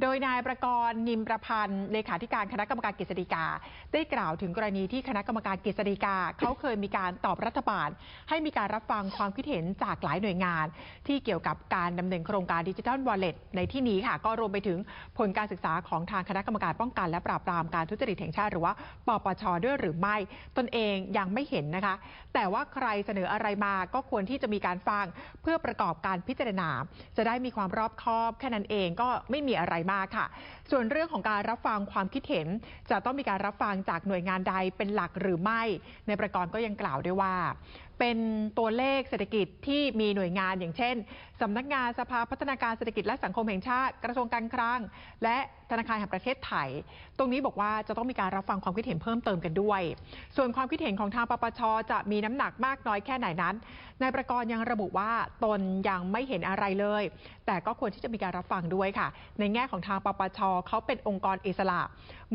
โดยนายประกรณ์นิมประพันธ์เลขาธิการคณะกรรมการกฤษฎีกา ได้กล่าวถึงกรณีที่คณะกรรมการกฤษฎีกาเขาเคยมีการตอบรัฐบาล ให้มีการรับฟังความคิดเห็นจากหลายหน่วยงาน ที่เกี่ยวกับการดำเนินโครงการดิจิทัลวอลเล็ตในที่นี้ค่ะก็รวมไปถึงผลการศึกษาของทางคณะกรรมการป้องกันและปราบปรามการทุจริตแห่งชาติหรือว่าปปชด้วยหรือไม่ตนเองยังไม่เห็นนะคะ แต่ว่าใครเสนออะไรมาก็ควรที่จะมีการฟังเพื่อประกอบการพิจารณา จะได้มีความรอบคอบแค่นั้นเองก็ไม่มีอะไรมากค่ะ ส่วนเรื่องของการรับฟังความคิดเห็น จะต้องมีการรับฟังจากหน่วยงานใดเป็นหลักหรือไม่ ในประกรณ์ก็ยังกล่าวด้วยว่าเป็นตัวเลขเศรษฐกิจที่มีหน่วยงานอย่างเช่นสำนักงานสภาพัฒนาการเศรษฐกิจและสังคมแห่งชาติกระทรวงการคลังและธนาคารแห่งประเทศไทย ตรงนี้บอกว่าจะต้องมีการรับฟังความคิดเห็นเพิ่มเติมกันด้วย ส่วนความคิดเห็นของทางปปชจะมีน้ำหนักมากน้อยแค่ไหนนั้นนายประกรณ์ยังระบุว่าตนยังไม่เห็นอะไรเลย แต่ก็ควรที่จะมีการรับฟังด้วยค่ะ ในแง่ของทางปปชเขาเป็นองค์กรอิสระ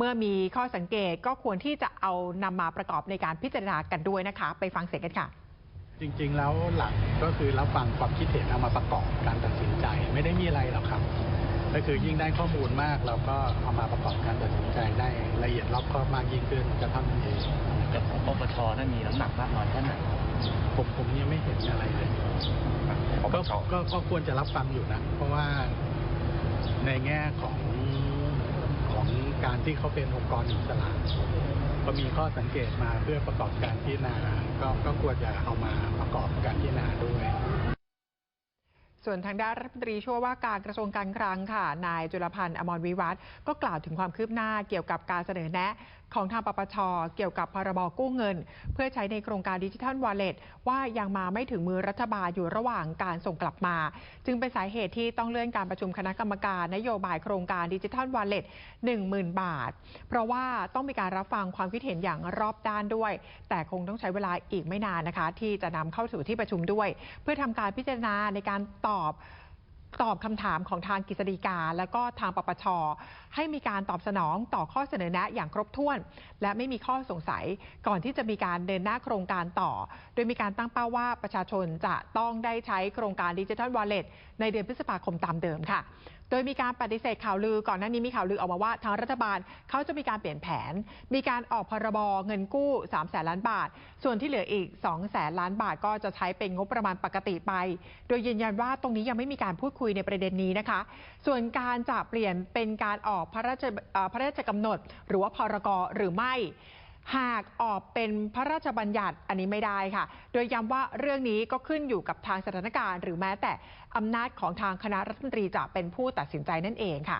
เมื่อมีข้อสังเกตก็ควรที่จะเอานำมาประกอบในการพิจารณากันด้วยนะคะ ไปฟังเสียงกันค่ะ จริง ๆ แล้วหลักก็คือรับฟังความคิดเห็นเอามาประกอบการตัดสินใจไม่ได้มีอะไรหรอกครับ ก็คือยิ่งได้ข้อมูลมากเราก็เอามาประกอบการตัดสินใจได้ละเอียดรอบคอบมากยิ่งขึ้นจะทำนั้นเองกับของปปชนั่นมีน้ำหนักมากน้อยแค่ไหนผมผมยังไม่เห็นอะไรเลยปปก็ชก็ก็ควรจะรับฟังอยู่นะ เพราะว่าในแง่ของของการ ที่เขาเป็นองค์กรอิสระก็มีข้อสังเกตมาเพื่อประกอบการพิจารณาก็ก็ควรจะเอามาประกอบการพิจารณาด้วย ส่วนทางด้านรัฐมนตรีช่วยว่าการกระทรวงการคลังค่ะ นายจุลพันธ์อมรวิวัฒน์ก็กล่าวถึงความคืบหน้าเกี่ยวกับการเสนอแนะ ของทางปปช เกี่ยวกับพรบกู้เงิน เพื่อใช้ในโครงการดิจิทัลวอลเล็ตว่ายังมาไม่ถึงมือรัฐบาลอยู่ระหว่างการส่งกลับมา จึงเป็นสาเหตุที่ต้องเลื่อนการประชุมคณะกรรมการนโยบายโครงการดิจิทัลวอลเล็ต10,000 บาท เพราะว่าต้องมีการรับฟังความคิดเห็นอย่างรอบด้านด้วย แต่คงต้องใช้เวลาอีกไม่นานนะคะ ที่จะนำเข้าสู่ที่ประชุมด้วย เพื่อทำการพิจารณาในการตอบตอบคำถามของทางกฤษฎีกา และก็ทางปปช ให้มีการตอบสนองต่อข้อเสนอแนะอย่างครบถ้วน และไม่มีข้อสงสัยก่อนที่จะมีการเดินหน้าโครงการต่อ โดยมีการตั้งเป้าว่าประชาชนจะต้องได้ใช้โครงการดิจิทัลวอลเล็ตในเดือนพฤษภาคมตามเดิมค่ะ โดยมีการปฏิเสธข่าวลือก่อนหน้านี้มีข่าวลือออกมาว่าทางรัฐบาลเขาจะมีการเปลี่ยนแผน มีการออกพรบเงินกู้3แสนล้านบาท ส่วนที่เหลืออีก2แสนล้านบาทก็จะใช้เป็นงบประมาณปกติไป โดยยืนยันว่าตรงนี้ยังไม่มีการพูดคุยในประเด็นนี้นะคะ ส่วนการจะเปลี่ยนเป็นการออกพระราชพระราชกำหนด หรือว่าพรกหรือไม่ หากออกเป็นพระราชบัญญัติอันนี้ไม่ได้ค่ะ โดยย้ำว่าเรื่องนี้ก็ขึ้นอยู่กับทางสถานการณ์ หรือแม้แต่อำนาจของทางคณะรัฐมนตรีจะเป็นผู้ตัดสินใจนั่นเองค่ะ